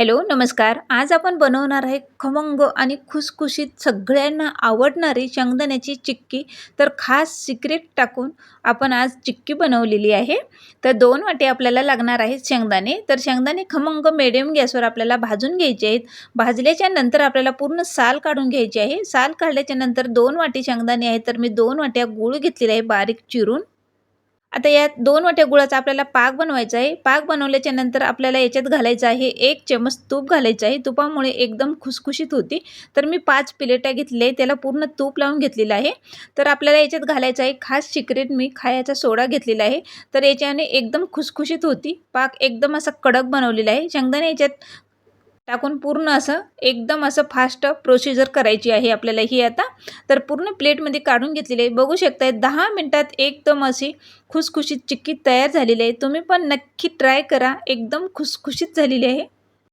Hello नमस्कार. आज आपण बनवणार आहे खमंग आणि खुसखुशीत सगळ्यांना आवडणारी शेंगदाण्याची चिक्की. तर खास सिक्रेट टाकून आपण आज चिक्की बनवलेली आहे. तर दोन वाटे आपल्याला लागणार आहेत शेंगदाणे. तर शेंगदाणे खमंग मिडियम गॅसवर आपल्याला भाजून घ्यायचे आहेत. भाजल्याच्या नंतर आपल्याला पूर्ण साल काढून घ्यायची आहे. साल काढल्याच्या नंतर दोन वाटी शेंगदाणे आहेत. तर मी दोन वाट्या गूळ घेतलेला आहे बारीक चिरून. आता यात दोन वाट्या गुळाचा आपल्याला पाक बनवायचा आहे. पाक बनवल्याच्या नंतर आपल्याला याच्यात घालायचं आहे एक चमच तूप घालायचं आहे. तुपामुळे एकदम खुसखुशीत होती. तर मी पाच प्लेटा घेतले. त्याला पूर्ण तूप लावून घेतलेलं आहे. तर आपल्याला याच्यात घालायचं आहे खास सिक्रेट मी खायाचा सोडा घेतलेला आहे. तर याच्याने एकदम खुसखुशीत होती. पाक एकदम असा कडक बनवलेला आहे. शेंगदाणे याच्यात टाकून पूर्ण असं एकदम असं फास्ट प्रोसिजर करायची आहे आपल्याला ही आता. तर पूर्ण प्लेटमध्ये काढून घेतलेली आहे. बघू शकताय दहा मिनटात एकदम अशी खुसखुशीत चिक्की तयार झालेली आहे. तुम्ही पण नक्की ट्राय करा. एकदम खुसखुशीत झालेली आहे.